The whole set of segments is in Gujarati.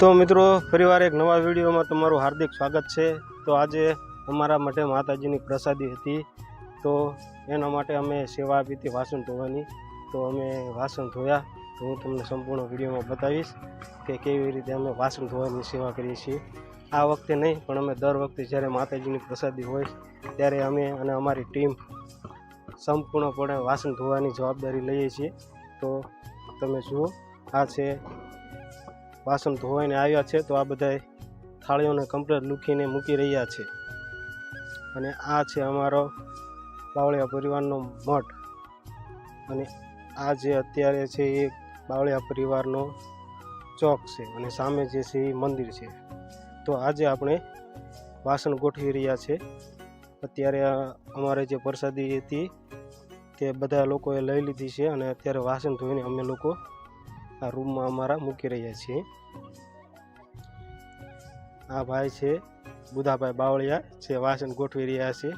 તો મિત્રો, ફરીવાર એક નવા વિડીયોમાં તમારું હાર્દિક સ્વાગત છે. તો આજે અમારા માટે માતાજીની પ્રસાદી હતી. તો એના માટે અમે સેવા આપી હતી વાસણ ધોવાની. તો અમે વાસણ ધોયા. તો હું તમને સંપૂર્ણ વિડીયોમાં બતાવીશ કે કેવી રીતે અમે વાસણ ધોવાની સેવા કરીએ છીએ. આ વખતે નહીં, પણ અમે દર વખતે જ્યારે માતાજીની પ્રસાદી હોય ત્યારે અમે અને અમારી ટીમ સંપૂર્ણપણે વાસણ ધોવાની જવાબદારી લઈએ છીએ. તો તમે જુઓ, આ છે વાસણ ધોવાઈને આવ્યા છે તો આ બધા થાળીઓને કમ્પ્લેટ લૂકીને મૂકી રહ્યા છે. અને આ છે અમારો બાવળિયા પરિવારનો મઠ. અને આ જે અત્યારે છે એ બાવળિયા પરિવારનો ચોક છે અને સામે જે છે એ મંદિર છે. તો આજે આપણે વાસણ ગોઠવી રહ્યા છે. અત્યારે અમારે જે પ્રસાદી હતી તે બધા લોકોએ લઈ લીધી છે અને અત્યારે વાસણ ધોઈને અમે લોકો આ રૂમમાં અમારા મૂકી રહ્યા છીએ. આ ભાઈ છે, બુધાભાઈ બાવળિયા, જે વાસણ ગોઠવી રહ્યા છે,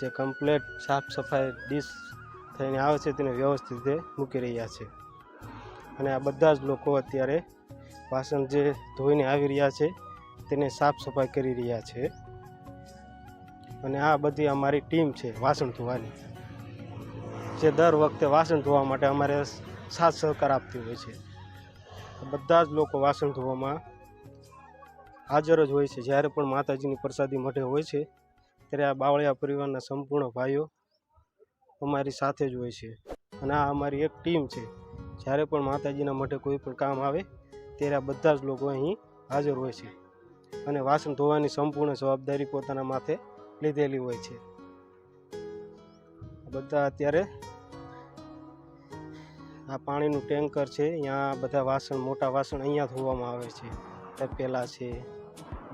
જે કમ્પ્લેટ સાફ સફાઈ ડીશ થઈને આવે છે તેને વ્યવસ્થિત રીતે મૂકી રહ્યા છે. અને આ બધા જ લોકો અત્યારે વાસણ જે ધોઈને આવી રહ્યા છે, તેને સાફ સફાઈ કરી રહ્યા છે. અને આ બધી અમારી ટીમ છે વાસણ ધોવાની. જે દર વખતે વાસણ ધોવા માટે અમારે સાથ સહકાર આપતી હોય છે. બધા જ લોકો વાસણ ધોવામાં હાજર જ હોય છે. જ્યારે પણ માતાજીની પ્રસાદી મઢે હોય છે, ત્યારે આ બાવળિયા પરિવારના સંપૂર્ણ ભાઈઓ અમારી સાથે જ હોય છે. અને આ અમારી એક ટીમ છે. જ્યારે પણ માતાજીના મઢે કોઈ પણ કામ આવે, ત્યારે આ બધા જ લોકો અહીં હાજર હોય છે. અને વાસણ ધોવાની સંપૂર્ણ જવાબદારી પોતાના માથે લીધેલી હોય છે. બધા અત્યારે આ પાણીનું ટેન્કર છે, અહીંયા બધા વાસણ, મોટા વાસણ અહીંયા ધોવામાં આવે છે. તપેલા છે,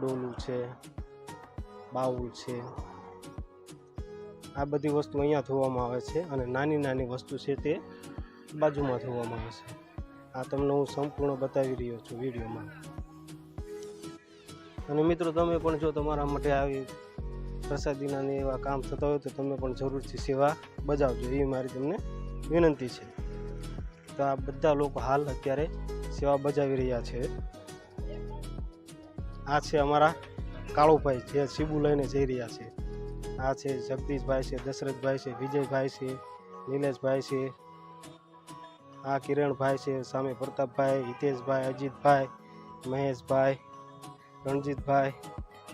ડોલું છે, બાઉલ છે. આ બધી વસ્તુ અહીંયા ધોવામાં આવે છે અને નાની નાની વસ્તુ છે તે બાજુમાં ધોવામાં આવે છે. આ તમને હું સંપૂર્ણ બતાવી રહ્યો છું વિડીયોમાં. અને મિત્રો, તમે પણ જો તમારા માટે આવી પ્રસાદીના એવા કામ થતા હોય તો તમે પણ જરૂરથી સેવા બજાવજો. એવી મારી તમને વિનંતી છે. તો આ બધા લોકો હાલ અત્યારે સેવા બજાવી રહ્યા છે. આ છે અમારા કાળુભાઈ, જે શીબુ લઈને જઈ રહ્યા છે. આ છે જગદીશભાઈ છે, દશરથભાઈ છે, વિજયભાઈ છે, નિલેશભાઈ છે. આ કિરણભાઈ છે, સામે પ્રતાપભાઈ, હિતેશભાઈ, અજીતભાઈ, મહેશભાઈ, રણજીતભાઈ,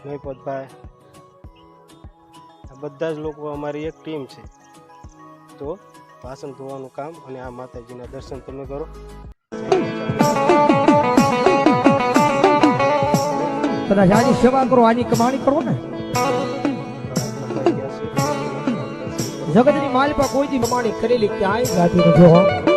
મહિપતભાઈ. આ બધા જ લોકો અમારી એક ટીમ છે. તો વાસણ ધોવાનું કામ અને આ માતાજીના દર્શન તમે કરો. સેવા કરો, આની કમાણી કરો ને? જગતની માલિપા કોઈ દી કમાણી કરેલી ક્યાંય ગાતી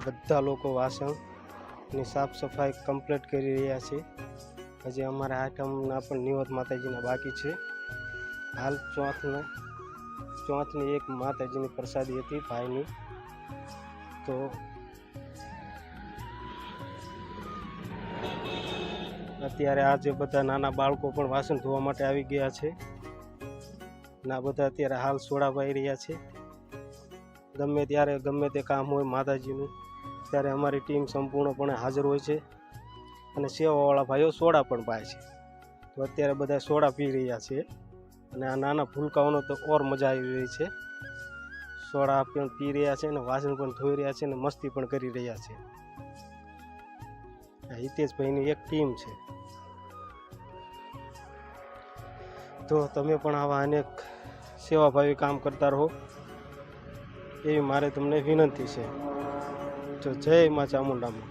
આ બધા લોકો વાસણની સાફ સફાઈ કમ્પ્લીટ કરી રહ્યા છે. હજી અમારા આઈટમના પણ નિવત માતાજીના બાકી છે. હાલ ચોથના, ચોથની એક માતાજીની પ્રસાદી હતી ભાઈની. તો અત્યારે આજે બધા નાના બાળકો પણ વાસણ ધોવા માટે આવી ગયા છે. ના બધા અત્યારે હાલ સોડા પાઈ રહ્યા છે. ગમે ત્યારે ગમે તે કામ હોય માતાજીનું. ત્યારે અમારી ટીમ સંપૂર્ણપણે હાજર હોય છે અને સેવાવાળા ભાઈઓ સોડા પણ પાય છે. તો અત્યારે બધા સોડા પી રહ્યા છે અને આ નાના ફૂલકાઓનો તો ઓર મજા આવી રહી છે. સોડા પણ પી રહ્યા છે અને વાસણ પણ ધોઈ રહ્યા છે અને મસ્તી પણ કરી રહ્યા છે. આ હિતેશભાઈની એક ટીમ છે. તો તમે પણ આવા અનેક સેવાભાવી કામ કરતા રહો. એવી મારે તમને વિનંતી છે. તો જય મા ચામુંડામાં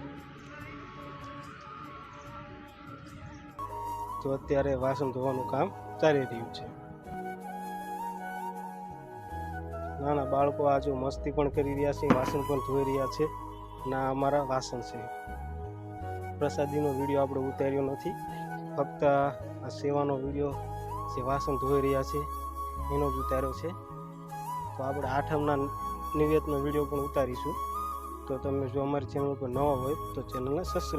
તો અત્યારે વાસણ ધોવાનું કામ ચાલી રહ્યું છે. નાના બાળકો આ જો મસ્તી પણ કરી રહ્યા છે, વાસણ પણ ધોઈ રહ્યા છે ના અમારા વાસણ છે. પ્રસાદીનો વીડિયો આપણે ઉતાર્યો નથી. ફક્ત આ સેવાનો વીડિયો જે વાસણ ધોઈ રહ્યા છે, એનો જ ઉતાર્યો છે. તો આપણે આઠમના નિવેદનો વીડિયો પણ ઉતારીશું. તો તમે જો અમારી ચેનલ પર નવા હોય તો ચેનલને સબસ્ક્રાઈબ